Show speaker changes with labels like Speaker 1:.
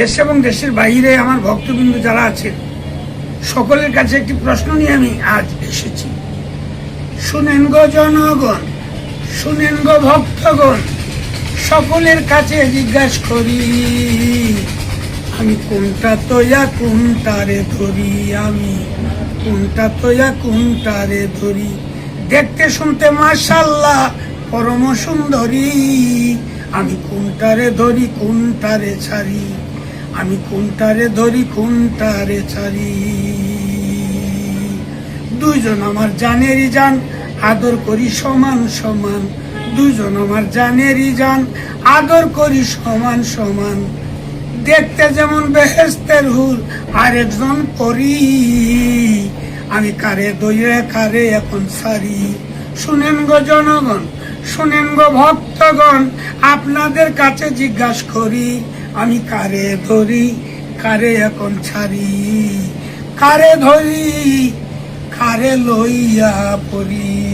Speaker 1: দেশ এবং দেশের বাইরে আমার ভক্তবৃন্দ যারা আছেন সকলের কাছে একটি প্রশ্ন নিয়ে আমি আজ এসেছি। শুনেন গো জনগণ, শুনেন গো ভক্তগণ, সকলের কাছে জিজ্ঞাসা করি, আমি কোনটা তোয়া, কোনটারে ধরি আমি? কোনটা তোয়া, কোনটারে ধরি? দেখতে শুনতে মাশাল্লাহ পরম সুন্দরী। আমি কোনটারে ধরি, কোনটারে ছাড়ি? আমি কোনটারে ধরি, কোনটারে ছাড়ি? দুইজন আমার জানেরই যান আদর করি সমান সমান। দুইজন আমার জানেরই যান আদর করি সমান সমান। দেখতে যেমন বেহেস্তের হুল আরেকজন করি আমি কারে দইরে কারে এখন সারি শুনেন গো জনগণ, শুনেন গো ভক্তগণ, আপনাদের কাছে জিজ্ঞাসা করি। আমি কারে ধরি কারে এখন ছাড়ি? কারে ধরি কারে লইয়া পড়ি?